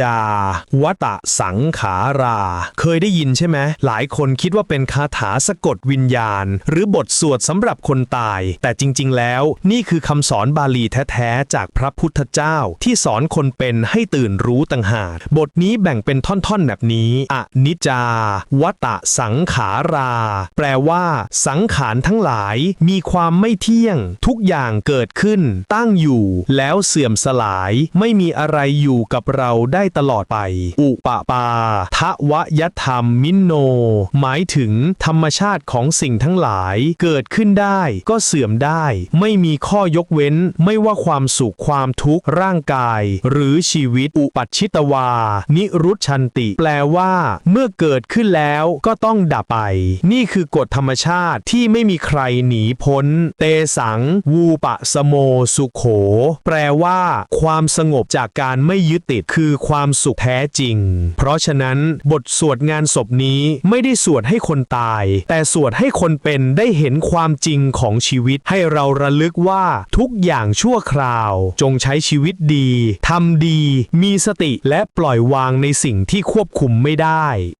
จาวตะสังขารา เคยได้ยินใช่ไหมหลายคนคิดว่าเป็นคาถาสะกดวิญญาณ หรือบทสวดสำหรับคนตาย แต่จริง ๆ แล้วนี่คือคำสอนบาลีแท้ๆ จากพระพุทธเจ้า ที่สอนคนเป็นให้ตื่นรู้ต่างหากบทนี้แบ่งเป็นท่อนๆ แบบนี้อนิจจาวตะสังขารา แปลว่า สังขารทั้งหลายมีความไม่เที่ยง ทุกอย่างเกิดขึ้น ตั้งอยู่ แล้วเสื่อมสลาย ไม่มีอะไรอยู่กับเราได้ตลอดไป อุปปาทะวยธรรมมินโน หมายถึงธรรมชาติของสิ่งทั้งหลาย เกิดขึ้นได้ก็เสื่อมได้ ไม่มีข้อยกเว้น ไม่ว่าความสุขความทุกข์ร่างกาย หรือชีวิตอุปัชิตวา นิรุชันติ แปลว่า เมื่อเกิดขึ้นแล้วก็ต้องดับไป นี่คือกฎธรรมชาติที่ไม่มีใครหนีพ้น เตสัง วูปะสโมสุโข แปลว่า ความสงบจากการไม่ยึดติดคือความความสุขแท้จริง เพราะฉะนั้นบทสวดงานศพนี้ไม่ได้สวดให้คนตาย แต่สวดให้คนเป็นได้เห็นความจริงของชีวิตให้เราระลึกว่าทุกอย่างชั่วคราว จงใช้ชีวิตดีทำดี มีสติและปล่อยวางในสิ่งที่ควบคุมไม่ได้